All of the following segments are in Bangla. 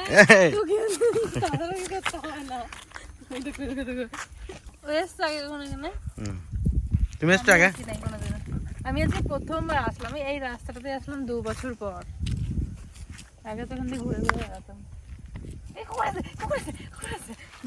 তুমি এসছো আগে। আমি আজকে প্রথমবার আসলাম। এই রাস্তাটাতে আসলাম দু বছর পর। আগে তো দিয়ে ঘুরে ঘুরে বেড়াতাম।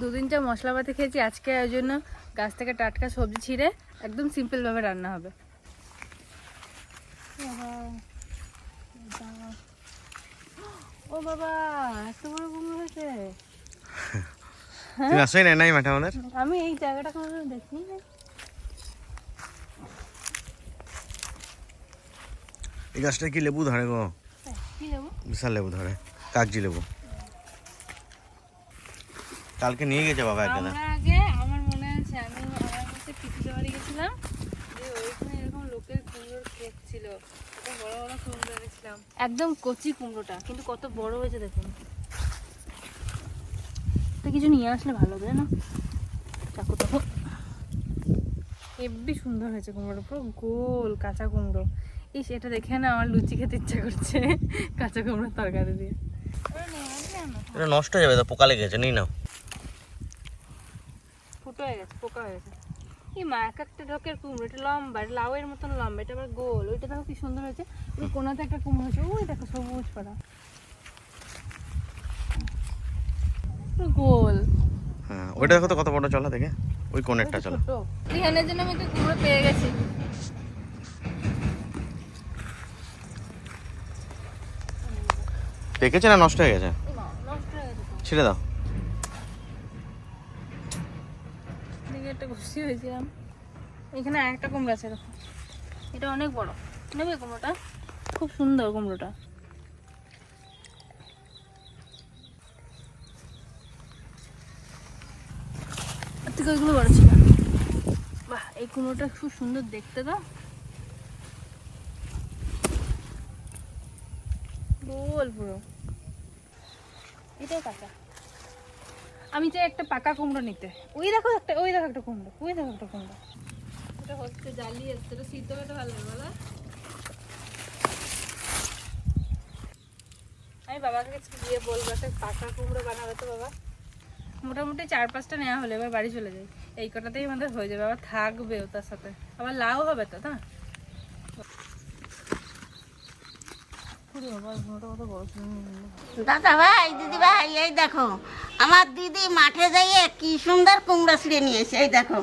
দুদিন যা মশলাপাতি খেয়েছি আজকে ওই জন্য গাছ থেকে টাটকা সবজি ছিঁড়ে একদম সিম্পল ভাবে রান্না হবে বাবা, বাবা। ও বাবা এত বড় কুমড়ো হয়েছে। তুমি আসোই না নাই মাঠে আমাদের? আমি এই জায়গাটা দেখিনি। এই গাছটা কি লেবু ধরে গো? কি দেবো বিশাল লেবু ধরে কাগজি লেবু। কালকে নিয়ে গেছে বাবা একটা আগে আমার মনে আছে আমি আমার কাছে পিসিদের বাড়ি গেছিলাম। যে ওইখানে এরকম লোকের কুমড়োর ক্ষেত ছিল। একদম কচি কুমড়োটা। কিন্তু কত বড় হয়েছে দেখুন। তো কিছু নিয়ে আসলে ভালো হবে না? চাকু তো হেব্বি সুন্দর হয়েছে কুমড়োটা পুরো গোল কাঁচা কুমড়ো। ইস এটা দেখে না আমার লুচি খেতে ইচ্ছা করছে। কাঁচা কুমড়োর তরকারি দিয়ে। এটা নষ্ট হয়ে যাবে তো পোকা লেগেছে নিই নাও। ফুটো হয়ে গেছে পোকা হয়ে গেছে। এই মা এক একটা ঢকের কুমড়ো এটা লম্বা এটা লাউয়ের মতন লম্বা এটা আবার গোল। ওইটা দেখো কি সুন্দর হয়েছে। ওই কোনাতে একটা কুমড়ো হয়েছে ওই দেখো সবুজ পাড়া পুরো গোল। হ্যাঁ ওইটা দেখো তো কত বড় চলা দেখে? ওই কোণেরটা চলো। ছোট। রিহানের জন্য আমি একটা কুমড়ো পেয়ে গেছি। পেকেছে না নষ্ট হয়ে গেছে। ছিঁড়ে দাও দেখে একটা খুশি হয়েছিলাম। এখানে একটা কুমড়ো আছে, দেখো। এটা অনেক বড়। নেবে কুমড়োটা? খুব সুন্দর কুমড়োটা। থেকে ওইগুলো বড় ছিল। বাহ, এই কুমড়োটা খুব সুন্দর দেখতে তো। গোল পুরো। এটাও কাঁচা। আমি চাই একটা পাকা কুমড়ো নিতে। ওই দেখো একটা ওই দেখো একটা কুমড়ো ওই দেখো একটা কুমড়ো। এটা হচ্ছে জালি আসছে করতে ভালো বলো। আমি বাবাকে গিয়ে বলব একটা পাকা কুমড়ো বানাবে তো বাবা। মোটামুটি চার পাঁচটা নেওয়া হলে এবার বাড়ি চলে যাই। এই কটাতেই আমাদের হয়ে যাবে আবার থাকবেও তার সাথে। আবার লাউ হবে তো না ওরে বাবা, কুমড়োটা কত বড় সুন্দর। দাদা ভাই দিদি ভাই এই দেখো আমার দিদি মাঠে যাইয়ে কি সুন্দর কুমড়ো ছিঁড়ে নিয়েছে এই দেখো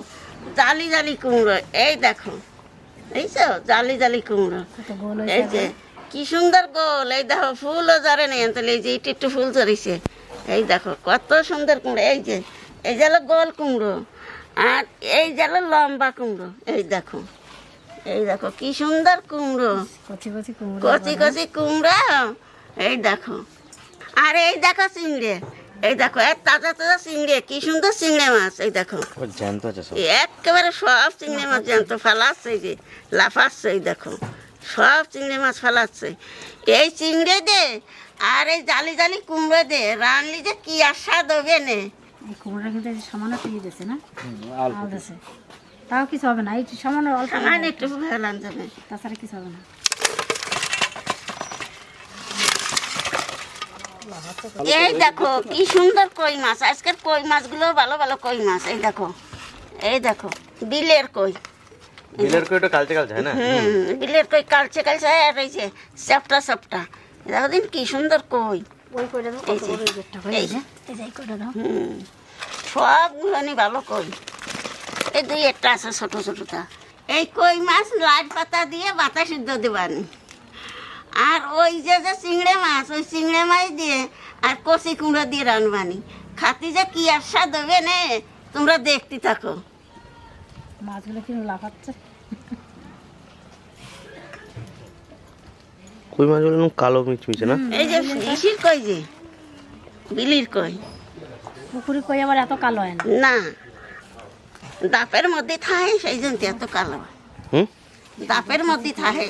জালি জালি কুমড়ো এই দেখো এইছো জালি জালি কুমড়ো। এই যে কি সুন্দর গোল এই দেখো ফুলও ধরে নেই তাহলে এই যে একটু একটু ফুল ধরেছে এই দেখো কত সুন্দর কুমড়ো এই যে এই যে গোল কুমড়ো আর এই যে লম্বা কুমড়ো এই দেখো। এই দেখো কি সুন্দর কুমড়ো। কচি কচি কুমড়ো কচি কচি কুমড়া। এই দেখো। আর এই দেখো চিংড়ে। এই দেখো এক তাজা তাজা চিংড়ে কি সুন্দর চিংড়ে মাছ এই দেখো। একেবারে সব চিংড়ি মাছ জ্যান্ত ফালাচ্ছে যে লাফাচ্ছে এই দেখো। সব চিংড়ি মাছ ফালাচ্ছে। এই চিংড়ে দে আর এই জালি জালি কুমড়ো দে রানলি যে কি আশা দেবে নে। কিন্তু সামান্য দিয়েছে না? তাও কিছু হবে না এই সামান্য অল্প সামান্য একটু ফেলান যাবে তাছাড়া কিছু হবে না। এই দেখো কি সুন্দর কই মাছ। আজকের কই মাছগুলো ভালো ভালো কই মাছ এই দেখো। এই দেখো বিলের কই। বিলের কইটা কালচে কালচে হ্যাঁ না? হুম বিলের কই কালচে কালচে আর রয়েছে চ্যাপটা চ্যাপটা। দেখো দিন কি সুন্দর কই। ওই কইটা দাও কত বড় এই গেটটা কই এই এই যে। এই যে কইটা দাও। হুম সবগুলো নি ভালো কই। এই দুই একটা আছে ছোট ছোটটা। এই কই মাছ লাল পাতা দিয়ে বাতা সিদ্ধ দেবানি। আর ওই যে যে চিংড়ে মাছ ওই চিংড়ে মাছ দিয়ে আর কচি কুমড়ো দিয়ে রানবানি খাতি যে কি আশা দেবে নে তোমরা দেখতে থাকো। মাছগুলো কীরকম লাফাচ্ছে? কই মাছগুলো কালো মিচমিচে না? এই যে ইসির কই যে? বিলির কই? পুকুরি কই আবার এত কালো হয় না? না। দাপের মধ্যে থাহে সেই জন্য তো এত কালো। হুম? দাপের মধ্যে থাহে।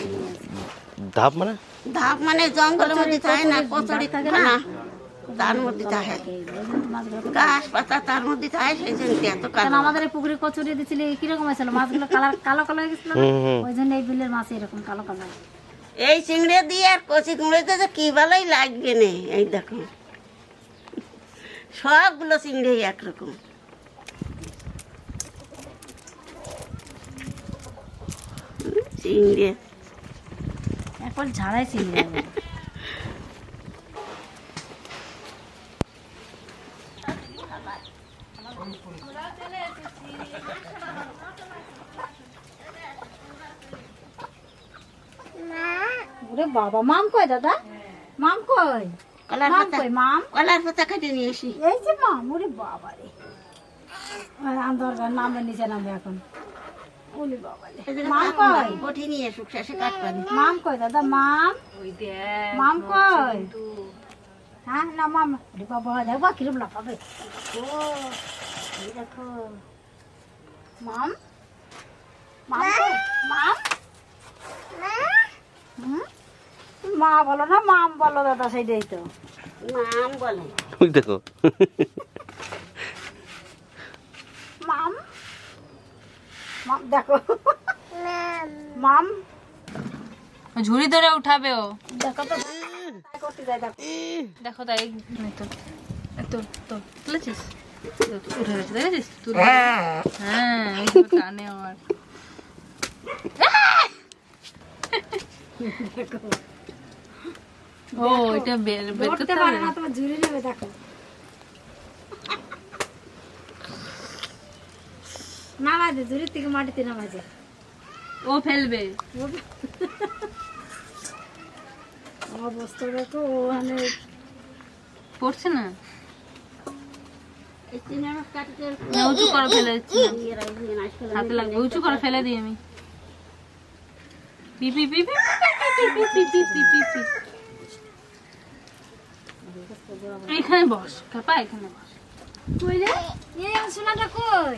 ধাপ মানে? ধাপ মানে জঙ্গলের মধ্যে থাকে না কচুরি থাকে না তার মধ্যে থাকে যে, গাছ পাতা তার মধ্যে থাকে সেই জন্য তো এত কালো। আমাদের পুকুরে কচুরি দিছিল কীরকম হয়েছিল? মাছগুলো কালার কালো কালো হয়ে গেছিল। ওই জন্য এই বিলের মাছ এরকম কালো কালো। এই চিংড়ে দিয়ে আর কচি কুমড়োতে তো কি ভালোই লাগবে না এই দেখো। সবগুলো চিংড়ি একরকম হুম, চিংড়ি এখন ঝাড়াই চিংড়ি। ওরে বাবা মাম কই দাদা? মাম কই? কলার মাম পাতা কই মাম? কলার পাতা কেটে নিয়ে আসি। এই যে মাম ওরে বাবা রে আন্দর নামে নিচে নামবে এখন। ওরে বাবা মাম কই? বটি নিয়ে এসুক শেষে কাটবানি মাম কই দাদা? মাম? ওই দেখ মাম কই? হ্যাঁ না মাম। আরে বাবা দেখবা কিরম লাফাবে। ও এই দেখো। মাম? মাম মাম? মা বলো না মাম বলো দাদা সেটাই তো। মাম বলে। দেখো। মাম? মাম দেখো। মাম। ঝুড়ি ধরে উঠাবে ও। দেখো তো করতে যায় দেখো। দেখো তাই তো তো তো তুলেছিস তো, তো, উঠে গেছে দেখেছিস? তুলে। হ্যাঁ টানে আমার। ও এটা বের বের করতে পারে না তোমার ঝুড়ি নেবে দেখো। নামা দে দূরের থেকে মাটিতে নামা যায় ও ফেলবে। অবস্থা দেখো ওখানে পড়ছে না? উঁচু করে উঁচু করে ফেলে দিই আমি। এখানে বস কাপা এখানে বস। কইলে এই সোনাটা কই?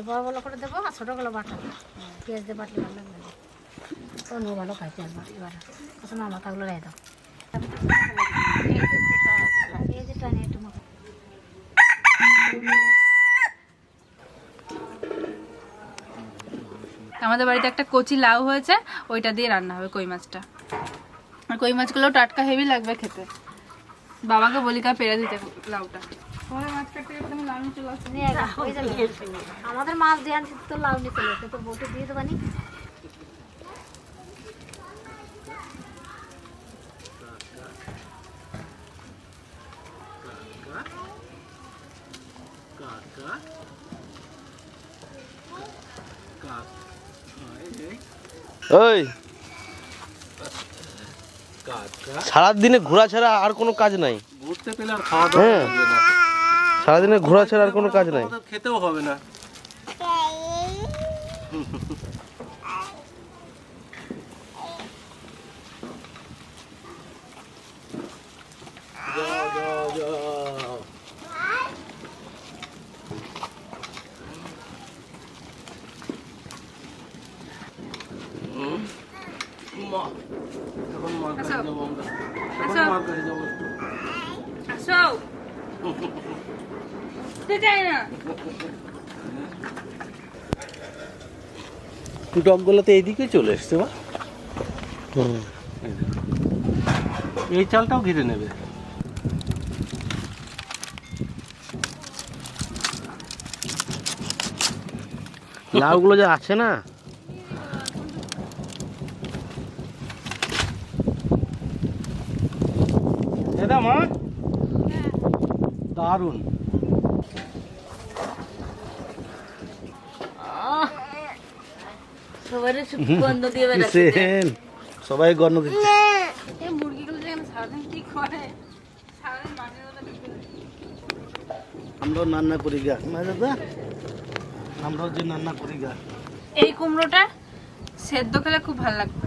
খালি বড় বড় করে দেবো আর ছোটো ছোটোগুলো বাটা। পেঁয়াজ দিয়ে বাটলে ভালো লাগবে নো ভালো খাই পেঁয়াজ বাটলে বাটা আচ্ছা না মাথাগুলো রেখে দাও। একটু আমাদের বাড়িতে একটা কচি লাউ হয়েছে, ওইটা দিয়ে রান্না হবে কই মাছটা। আর কই মাছগুলো টাটকা হেভি লাগবে খেতে। বাবাকে বলি কা পেরে দিতে লাউটা। আমাদের মাছ দিয়ে আনছি তো লাউ চলে তো বটে দিয়ে সারাদিনে ঘোরা ছাড়া আর কোনো কাজ নাই। ঘুরতে পেলে আর খাওয়া দাওয়া হ্যাঁ। সারাদিনে ঘোরা ছাড়া আর কোনো কাজ নাই। খেতেও হবে না যাও, যাও, যাও। হুম? মা, এখন মার কাছে যাব আমরা। এখন আসো। মার কাছে যাব একটু। আসো তো যাই না টুটকগুলো তো এইদিকে চলে এসছে বা এই চালটাও ঘিরে নেবে। লাউগুলো যে আছে না? দারুণ সবাই গন্ধ দিয়ে সেন সবাই গন্ধ দিচ্ছে। মুরগিগুলো সারাদিন কি করে? সারাদিন। আমরাও রান্না করি গা। না দাদা আমরাও যে রান্না করি গা। এই কুমড়োটা সেদ্ধ খেলে খুব ভালো লাগবে।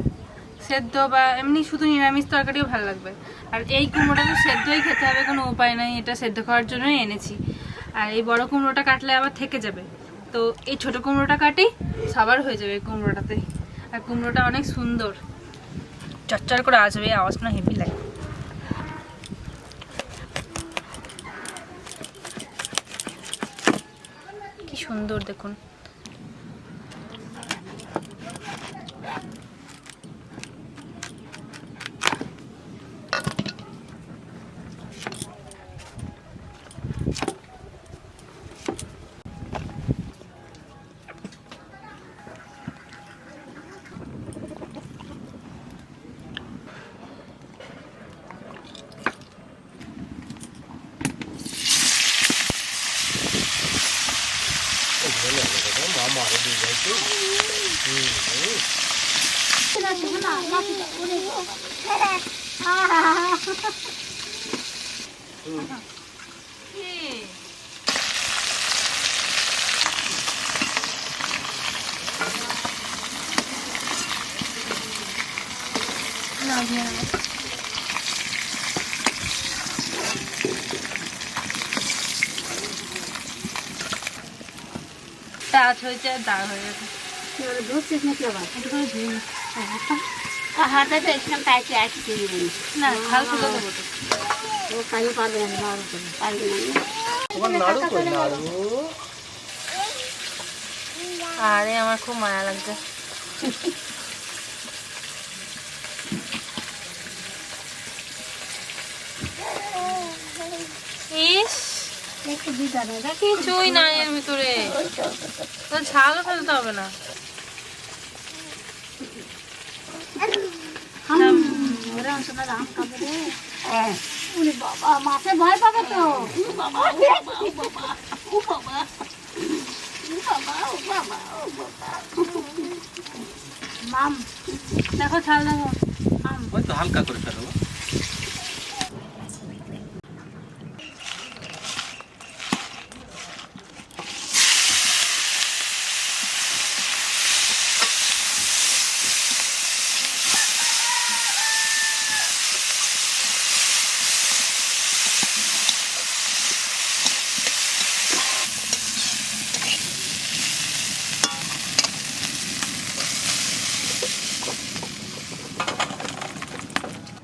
সেদ্ধ বা এমনি শুধু নিরামিষ তরকারিও ভালো লাগবে। আর এই কুমড়োটা তো সেদ্ধই খেতে হবে কোনো উপায় নাই। এটা সেদ্ধ খাওয়ার জন্যই এনেছি। আর এই বড় কুমড়োটা কাটলে আবার থেকে যাবে। তো এই ছোট কুমড়োটা কাটি, সাবার হয়ে যাবে কুমড়োটাতে। আর কুমড়োটা অনেক সুন্দর। চচ্চর করে আসবে আওয়াজটা হেভি লাগে। কি সুন্দর দেখুন। দাঁত হয়েছে দাগ হয়ে গেছে ধরছিস নাকি আবার একটু করে ধুয়ে নি। হাতে তো এখানে তাইতে আসছি না খাল খুলে দেবো ও কাজে পারবে না বারো করে পারবি না আরে আমার খুব মায়া লাগছে। ইস কিছুই নাই। এর ভিতরে। তো ঝালও ফেলতে হবে না ওরে অংশটা রাম খাবে রে উনি বাবা মাছে ভয় পাবে তো। মাম দেখো ছাড় দেখো ওই তো হালকা করে ফেলো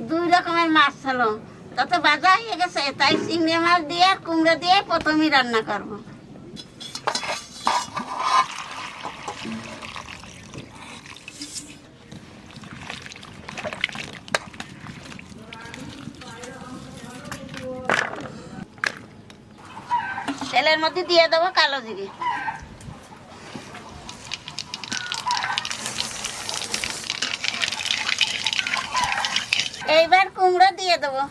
দুই রকমের মাছ ছিল তত বাজা হয়ে গেছে, তাই চিংড়ি মাছ দিয়ে, কুমড়ো দিয়ে প্রথমেই রান্না করব। তেলের মধ্যে দিয়ে দেবো কালো জিরে। এইবার কুমড়ো দিয়ে দেবো।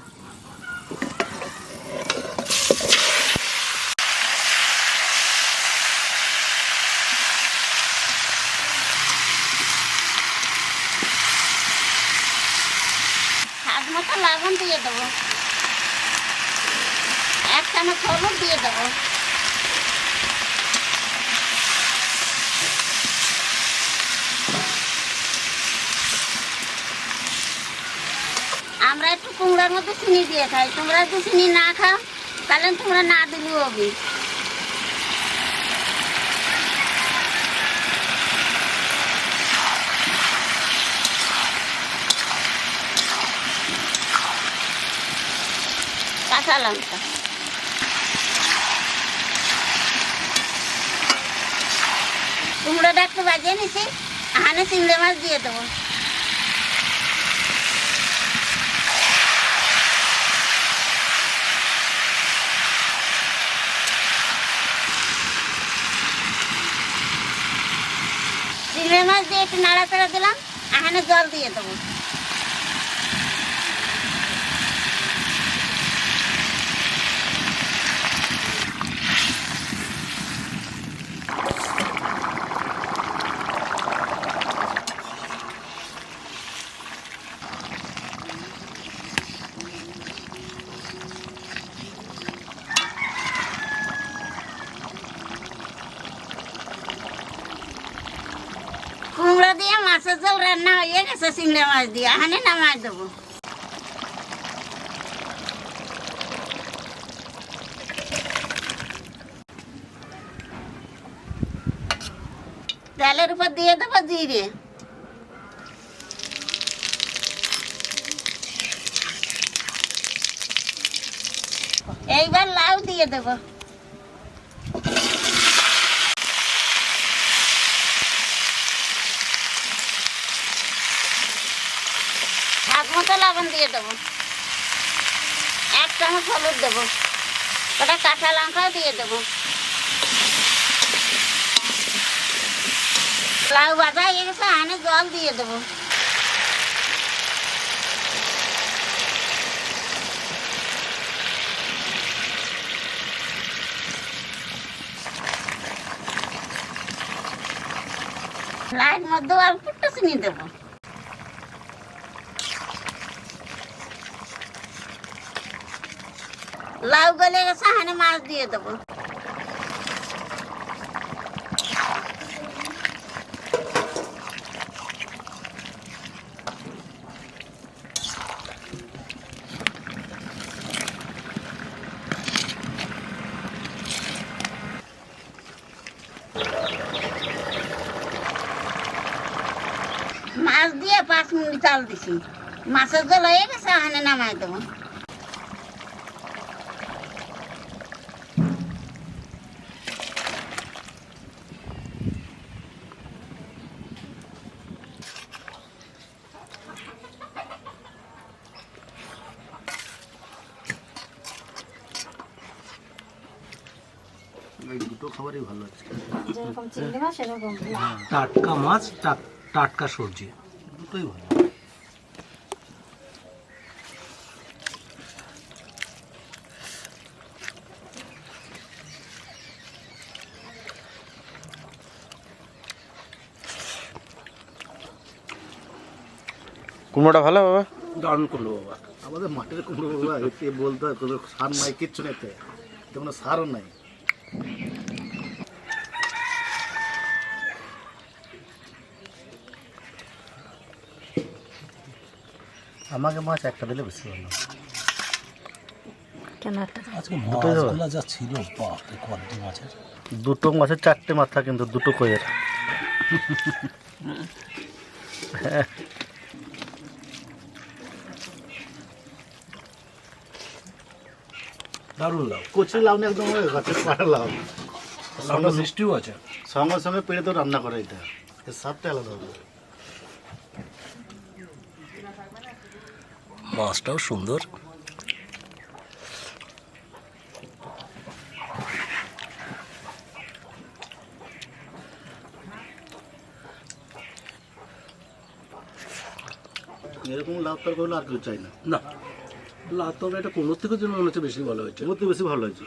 স্বাদ মতো লবণ দিয়ে দেবো। এক চামচ হলুদ দিয়ে দেবো। কুমড়ার মধ্যে চিনি দিয়ে খাই। তোমরা যদি চিনি না খাও, তাহলে তোমরা না দিলেও হবে। কাঁচা লঙ্কা। কুমড়োটা একটু বাজিয়ে নিছি আহানে চিংড়ি মাছ দিয়ে দেবো। চিংড়ি মাছ দিয়ে একটু নাড়াচাড়া দিলাম এখানে জল দিয়ে দেবো কুমড়ো দিয়ে মাছ মাছের ঝোল গেছে চিংড়ি মাছ দিয়ে। হানে নামাই দেবো। তেলের উপর দিয়ে দেবো জিরে। এইবার লাউ দিয়ে দেবো হাত মতো লবণ দিয়ে দেবো। এক চামচ হলুদ দেবো। ওটা কাঁচা লঙ্কাও দিয়ে দেবো। লাউ বাজা হয়ে গেছে আনে জল দিয়ে দেবো। লাইট মধ্যে অল্প একটু চিনি দেবো। লাউ গলে গেছে, হানে মাছ দিয়ে দেবো। মাছ দিয়ে পাঁচ মিনিট চাল দিছি। মাছের জল হয়ে গেছে, হানে নামাই দেবো। এই দুটো খাবারই ভালো আছে। যেরকম চিংড়ি মাছ সেরকম টাটকা মাছ টাটকা সবজি দুটোই ভালো। কুমড়োটা ভালো বাবা? দারুণ করল বাবা। আমাদের মাঠের কুমড়ো বাবা এতে বলতে হয় কোনো সার নাই কিচ্ছু নেই এতে। তেমন সারও নাই। আমাকে মাছ একটা দিলে বেশি ভালো কেন একটা আজকে মাছগুলো যা ছিল বাপ রে মাছের। দুটো মাছের চারটে মাথা কিন্তু দুটো কইয়ের। দারুণ কচি লাউ না একদম ওই গাছের পাড়া লাউ। লাউটা মিষ্টিও আছে। সঙ্গে সঙ্গে পেড়ে তো রান্না করে এটা এর স্বাদটা আলাদা হবে। মাছটাও সুন্দর। এরকম লাভ তরকারি হলে আর কেউ চাই না। না। লাভ তবে এটা কোনোর থেকে যেন মনে হচ্ছে বেশি ভালো হয়েছে। ওর থেকে বেশি ভালো হয়েছে।